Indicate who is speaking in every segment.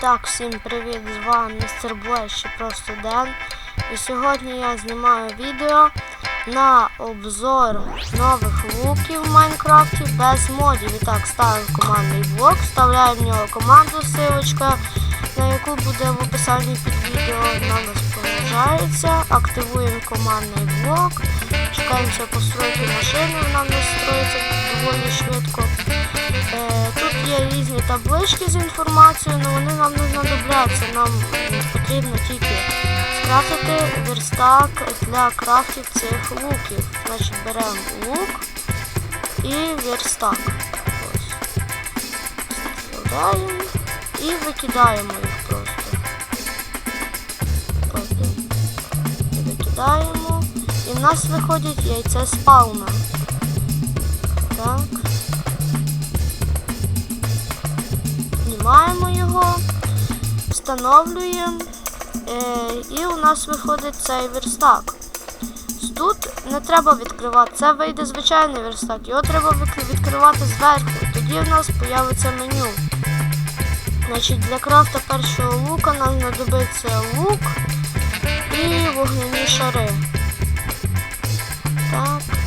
Speaker 1: Так, всім привіт! З вами містер Блеш чи просто Ден. І сьогодні я знімаю відео на обзор нових луків в Майнкрафті без модів. І так, ставимо командний блок, вставляємо в нього команду, силочка, на яку буде в описанні під відео. Вона у. Активуємо командний блок, чекаємося постройки машини, вона в нас строїться доволі швидко. Е, Тут є різні таблички з інформацією, але вони нам не знадобляться. Нам потрібно тільки скрафтити верстак для крафтів цих луків. Значить, беремо лук і верстак. Вставляємо і викидаємо їх просто. Просто викидаємо. І в нас виходить яйце спауна. Так. Знімаємо його, встановлюємо, е, і у нас виходить цей верстак. Тут не треба відкривати, це вийде звичайний верстак, його треба відкривати зверху. Тоді в нас з'явиться меню. Значить, для крафта першого лука нам знадобиться лук і вогняні шари. Так,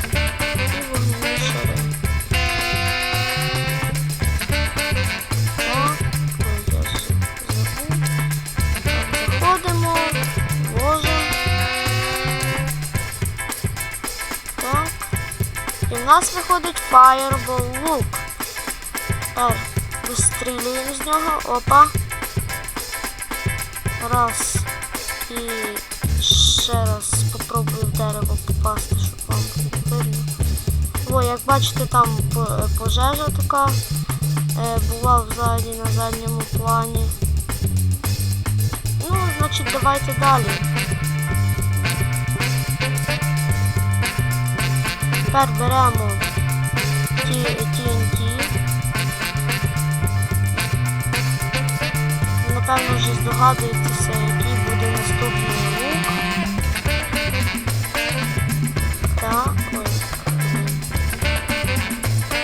Speaker 1: нас виходить Fireball лук. Тепер вистрілюємо з нього. Опа. Раз. І ще раз спробую в дерево попасти, щоб вам видно. О, як бачите, там пожежа така е, була взагалі на задньому плані. Ну, значить, давайте далі. Тепер беремо TNT. Напевно, вже здогадуєтеся, який буде наступний лук. Так, ой.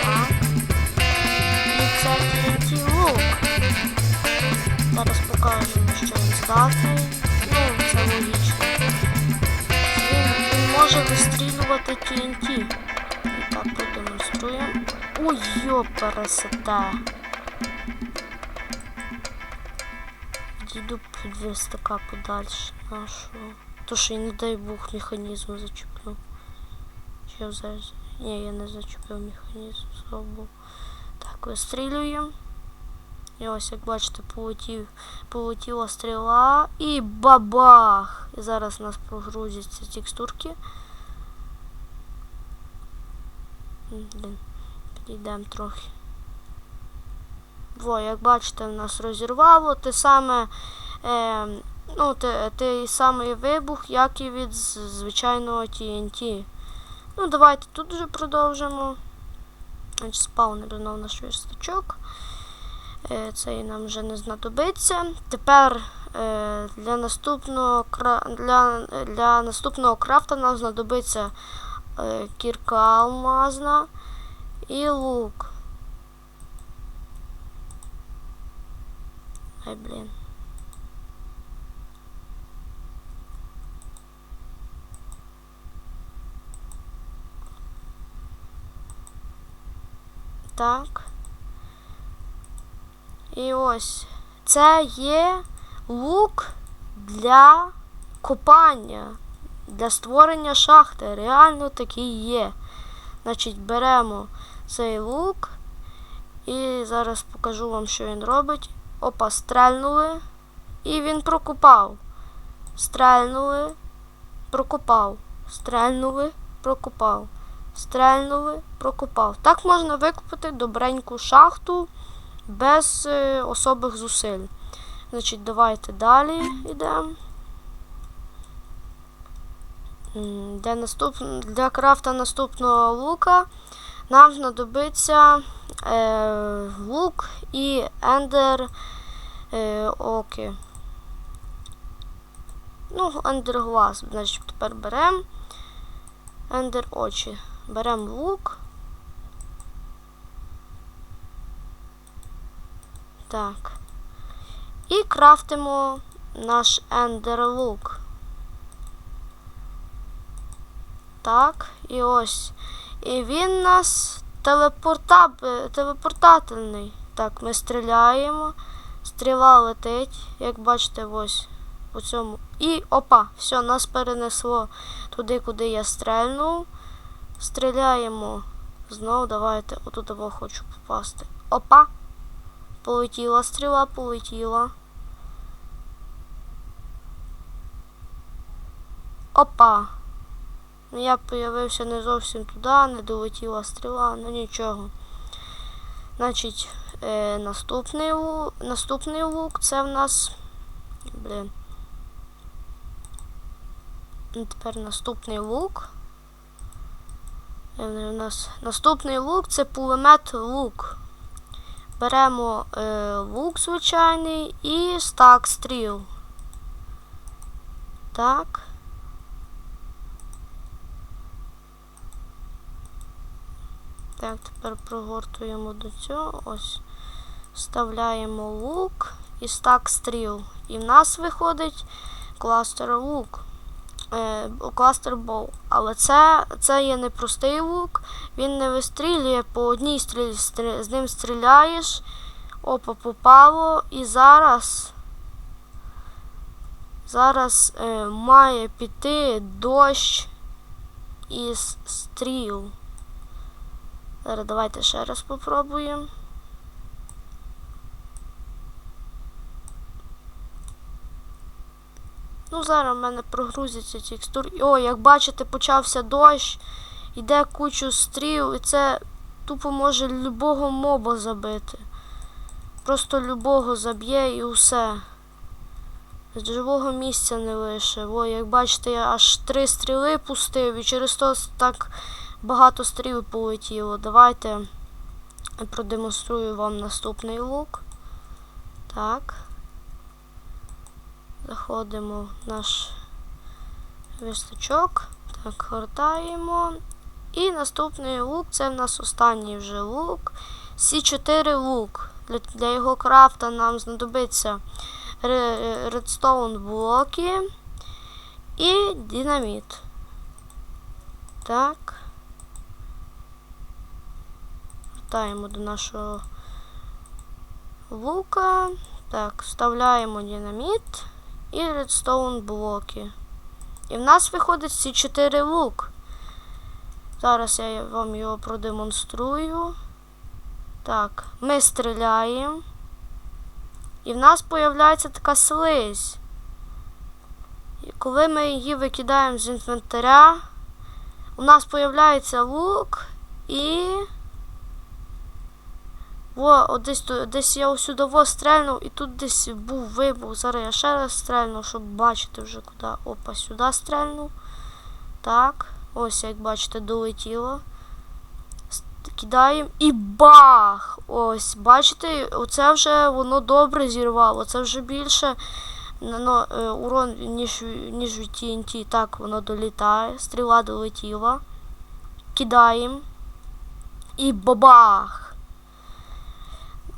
Speaker 1: Так. І це TNT лук. Зараз покажемо, що він здатний. вистрілювати TNT. І так продемонструємо. Ой, йо, пересете. Діду під верстака подальше нашого. То що я не дай Бог механізм зачеплю. Чи я зараз. Ні, я не зачепив механізм, слава Богу. Так, вистрілюємо. І ось, як бачите, полетів, полетіла стріла і бабах! І зараз у нас прогрузяться текстурки. Блін, підійдемо трохи. Во, як бачите, в нас розірвало те саме, е, ну, те, той самий вибух, як і від звичайного TNT. Ну, давайте тут вже продовжимо. Значить, спаунер знову наш верстачок. Е, Цей нам вже не знадобиться. Тепер е, для наступного для, для наступного крафта нам знадобиться кірка алмазна і лук. Ай, блін. Так. І ось це є лук для копання, для створення шахти. Реально такий є. Значить, беремо цей лук і зараз покажу вам, що він робить. Опа, стрельнули. І він прокопав. Стрельнули, прокопав. Стрельнули, прокопав. Стрельнули, прокопав. Так можна викопати добреньку шахту без е, особих зусиль. Значить, давайте далі йдемо. Для, наступ... для крафта наступного лука нам знадобиться е, лук і ендер е, оки. Ну, ендер глаз. Значить, тепер беремо ендер очі. Беремо лук. Так. І крафтимо наш ендерлук. Так, і ось. І він нас телепорта... телепортательний. Так, ми стріляємо. Стріла летить, як бачите, ось по цьому. І опа, все, нас перенесло туди, куди я стрельнув. Стріляємо. Знову давайте. Отут я хочу попасти. Опа! Полетіла стріла, полетіла. Опа! Ну, я появився не зовсім туди, не долетіла стріла, ну нічого. Значить, е, наступний, лук, наступний лук це в нас. Блін. Ну, Тепер наступний лук. Е, У нас наступний лук це пулемет лук. Беремо е, лук звичайний і стак стріл. Так. Так, тепер прогортуємо до цього. Ось. Вставляємо лук і стак стріл. І в нас виходить кластер лук. Е, кластер боу. Але це, це є не простий лук. Він не вистрілює по одній стрілі, стрі- з ним стріляєш. Опа, попало. І зараз. Зараз е, має піти дощ із стріл. Зараз давайте ще раз попробуємо. Ну, зараз в мене прогрузиться текстур. О, як бачите, почався дощ, іде кучу стріл, і це тупо може любого моба забити. Просто любого заб'є і усе. З живого місця не лише. О, як бачите, я аж три стріли пустив і через то так багато стріл полетіло. Давайте продемонструю вам наступний лук. Так. Заходимо в наш вистачок. Так, гортаємо. І наступний лук це в нас останній вже лук. С4 лук. Для, для його крафта нам знадобиться редстоун блоки і динаміт. Так. Вертаємо до нашого лука. Так, вставляємо динаміт і редстоун блоки. І в нас виходить ці 4 лук. Зараз я вам його продемонструю. Так, ми стріляємо. І в нас появляється така слизь. І коли ми її викидаємо з інвентаря, у нас появляється лук і. Во, от десь, десь я ось сюди во стрельнув, і тут десь був вибух. Зараз я ще раз стрельну, щоб бачити вже куди. Опа, сюди стрельнув. Так, ось як бачите, долетіло. Кидаємо і бах! Ось, бачите, оце вже воно добре зірвало. Це вже більше е, урон, ніж, ніж від TNT. Так, воно долітає. Стріла долетіла. Кидаємо. І бабах!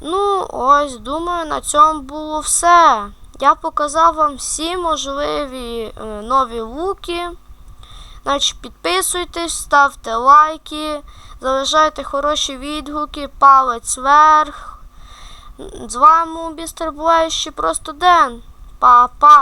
Speaker 1: Ну, ось, думаю, на цьому було все. Я показав вам всі можливі е, нові луки. Значить, підписуйтесь, ставте лайки, залишайте хороші відгуки, палець вверх. З вами був Містер Блейз, ще просто Ден. Па-па!